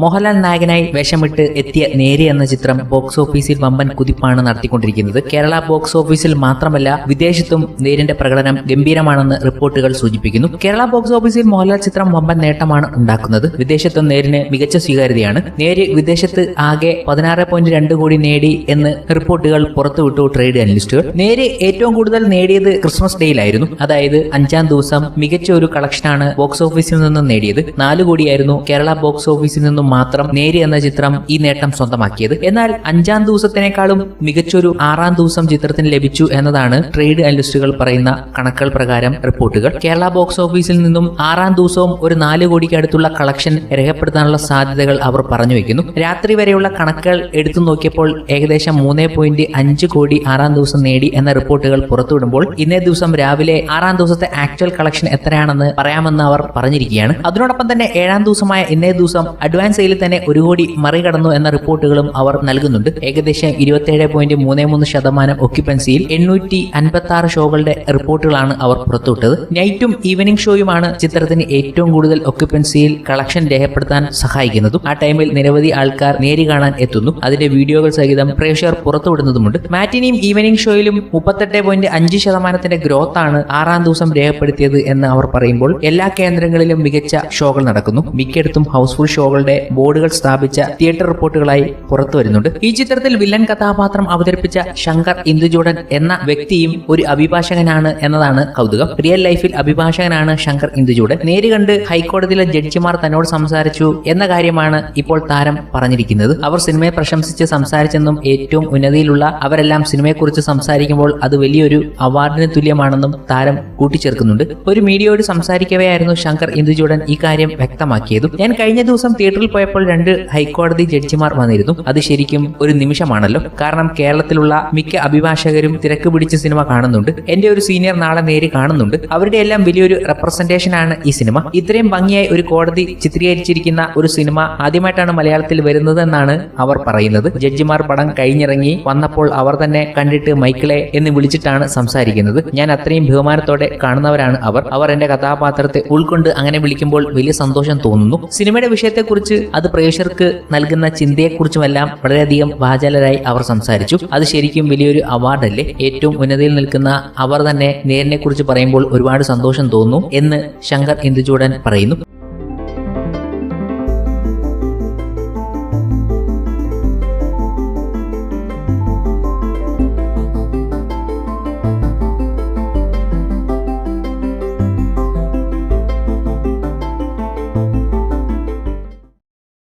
മോഹൻലാൽ നായകനായി വേഷമിട്ട് എത്തിയ നേരി എന്ന ചിത്രം ബോക്സ് ഓഫീസിൽ വമ്പൻ കുതിപ്പാണ് നടത്തിക്കൊണ്ടിരിക്കുന്നത്. കേരള ബോക്സ് ഓഫീസിൽ മാത്രമല്ല വിദേശത്തും നേരിന്റെ പ്രകടനം ഗംഭീരമാണെന്ന് റിപ്പോർട്ടുകൾ സൂചിപ്പിക്കുന്നു. കേരള ബോക്സ് ഓഫീസിൽ മോഹൻലാൽ ചിത്രം വമ്പൻ നേട്ടമാണ് ഉണ്ടാക്കുന്നത്. വിദേശത്തും നേരിന് മികച്ച സ്വീകാര്യതയാണ്. നേരി വിദേശത്ത് ആകെ പതിനാറ് പോയിന്റ് രണ്ട് കോടി നേടി എന്ന് റിപ്പോർട്ടുകൾ പുറത്തുവിട്ടു ട്രേഡ് അനലിസ്റ്റുകൾ. നേരി ഏറ്റവും കൂടുതൽ നേടിയത് ക്രിസ്മസ് ഡേയിലായിരുന്നു. അതായത് അഞ്ചാം ദിവസം മികച്ച ഒരു കളക്ഷനാണ് ബോക്സ് ഓഫീസിൽ നിന്നും നേടിയത്. നാല് കോടിയായിരുന്നു കേരള ബോക്സ് ഓഫീസിൽ നിന്നും മാത്രം നേരി എന്ന ചിത്രം ഈ നേട്ടം സ്വന്തമാക്കിയത്. എന്നാൽ അഞ്ചാം ദിവസത്തിനേക്കാളും മികച്ചൊരു ആറാം ദിവസം ചിത്രത്തിന് ലഭിച്ചു എന്നതാണ് ട്രേഡ് അനലിസ്റ്റുകൾ പറയുന്ന കണക്കുകൾ പ്രകാരം റിപ്പോർട്ടുകൾ. കേരള ബോക്സ് ഓഫീസിൽ നിന്നും ആറാം ദിവസവും ഒരു നാല് കോടിക്ക് അടുത്തുള്ള കളക്ഷൻ രേഖപ്പെടുത്താനുള്ള സാധ്യതകൾ അവർ പറഞ്ഞു വെക്കുന്നു. രാത്രി വരെയുള്ള കണക്കുകൾ എടുത്തു നോക്കിയപ്പോൾ ഏകദേശം മൂന്ന് പോയിന്റ് അഞ്ച് കോടി ആറാം ദിവസം നേടി എന്ന റിപ്പോർട്ടുകൾ പുറത്തുവിടുമ്പോൾ ഇന്നേ ദിവസം രാവിലെ ആറാം ദിവസത്തെ ആക്ച്വൽ കളക്ഷൻ എത്രയാണെന്ന് പറയാമെന്ന് അവർ പറഞ്ഞിരിക്കുകയാണ്. അതിനോടൊപ്പം തന്നെ ഏഴാം ദിവസമായ ഇന്നേ ദിവസം അഡ്വാൻസ് സെയിലിൽ തന്നെ ഒരു കോടി മറികടന്നു എന്ന റിപ്പോർട്ടുകളും അവർ നൽകുന്നുണ്ട്. ഏകദേശം ഇരുപത്തിയേഴ് പോയിന്റ് മൂന്ന് മൂന്ന് ശതമാനം ഒക്യുപ്പൻസിയിൽ എണ്ണൂറ്റി അൻപത്തി ആറ് ഷോകളുടെ റിപ്പോർട്ടുകളാണ് അവർ പുറത്തുവിട്ടത്. നൈറ്റും ഈവനിംഗ് ഷോയുമാണ് ചിത്രത്തിന് ഏറ്റവും കൂടുതൽ ഒക്യുപ്പൻസിയിൽ കളക്ഷൻ രേഖപ്പെടുത്താൻ സഹായിക്കുന്നതും ആ ടൈമിൽ നിരവധി ആൾക്കാർ നേരി കാണാൻ എത്തുന്നു. അതിന്റെ വീഡിയോകൾ സഹിതം പ്രേക്ഷകർ പുറത്തുവിടുന്നതുമുണ്ട്. മാറ്റിനിയും ഈവനിംഗ് ഷോയിലും മുപ്പത്തെട്ട് പോയിന്റ് അഞ്ച് ശതമാനത്തിന്റെ ഗ്രോത്ത് ആണ് ആറാം ദിവസം രേഖപ്പെടുത്തിയത് എന്ന് അവർ പറയുമ്പോൾ എല്ലാ കേന്ദ്രങ്ങളിലും മികച്ച ഷോകൾ നടക്കുന്നു. മിക്കയിടത്തും ഹൗസ്ഫുൾ ഷോകളുടെ ബോർഡുകൾ സ്ഥാപിച്ച തിയേറ്റർ റിപ്പോർട്ടുകളായി പുറത്തു വരുന്നുണ്ട്. ഈ ചിത്രത്തിൽ വില്ലൻ കഥാപാത്രം അവതരിപ്പിച്ച ശങ്കർ ഇന്ദുജോടൻ എന്ന വ്യക്തിയും ഒരു അഭിഭാഷകനാണ് എന്നതാണ് കൗതുകം. റിയൽ ലൈഫിൽ അഭിഭാഷകനാണ് ശങ്കർ ഇന്ദുജോടൻ നേരികണ്ട് ഹൈക്കോടതിയിലെ ജഡ്ജിമാർ തന്നോട് സംസാരിച്ചു എന്ന കാര്യമാണ് ഇപ്പോൾ താരം പറഞ്ഞിരിക്കുന്നത്. അവർ സിനിമയെ പ്രശംസിച്ച് സംസാരിച്ചെന്നും ഏറ്റവും ഉന്നതിയിലുള്ള അവരെല്ലാം സിനിമയെക്കുറിച്ച് സംസാരിക്കുമ്പോൾ അത് വലിയൊരു അവാർഡിന് തുല്യമാണെന്നും താരം കൂട്ടിച്ചേർക്കുന്നുണ്ട്. ഒരു മീഡിയയോട് സംസാരിക്കവെയായിരുന്നു ശങ്കർ ഇന്ദുജോടൻ ഈ കാര്യം വ്യക്തമാക്കിയതും. ഞാൻ കഴിഞ്ഞ ദിവസം തിയേറ്ററിൽ പോയപ്പോൾ രണ്ട് ഹൈക്കോടതി ജഡ്ജിമാർ വന്നിരുന്നു. അത് ശരിക്കും ഒരു നിമിഷമാണല്ലോ. കാരണം കേരളത്തിലുള്ള മിക്ക അഭിഭാഷകരും തിരക്ക് പിടിച്ച സിനിമ കാണുന്നുണ്ട്. എന്റെ ഒരു സീനിയർ നാളെ നേരി കാണുന്നുണ്ട്. അവരുടെ എല്ലാം വലിയൊരു റെപ്രസെന്റേഷൻ ആണ് ഈ സിനിമ. ഇത്രയും ഭംഗിയായി ഒരു കോടതി ചിത്രീകരിച്ചിരിക്കുന്ന ഒരു സിനിമ ആദ്യമായിട്ടാണ് മലയാളത്തിൽ വരുന്നതെന്നാണ് അവർ പറയുന്നത്. ജഡ്ജിമാർ പടം കഴിഞ്ഞിറങ്ങി വന്നപ്പോൾ അവർ തന്നെ കണ്ടിട്ട് മൈക്കിളെ എന്ന് വിളിച്ചിട്ടാണ് സംസാരിക്കുന്നത്. ഞാൻ അത്രയും ബഹുമാനത്തോടെ കാണുന്നവരാണ് അവർ. അവർ എന്റെ കഥാപാത്രത്തെ ഉൾക്കൊണ്ട് അങ്ങനെ വിളിക്കുമ്പോൾ വലിയ സന്തോഷം തോന്നുന്നു. സിനിമയുടെ വിഷയത്തെക്കുറിച്ച് അത് പ്രേക്ഷകർക്ക് നൽകുന്ന ചിന്തയെക്കുറിച്ചുമെല്ലാം വളരെയധികം വാചാലരായി അവർ സംസാരിച്ചു. അത് ശരിക്കും വലിയൊരു അവാർഡല്ലേ? ഏറ്റവും ഉന്നതിയിൽ നിൽക്കുന്ന അവർ തന്നെ നേരിനെ കുറിച്ച് പറയുമ്പോൾ ഒരുപാട് സന്തോഷം തോന്നുന്നു എന്ന് ശങ്കർ ഇന്ദുചൂടൻ പറയുന്നു.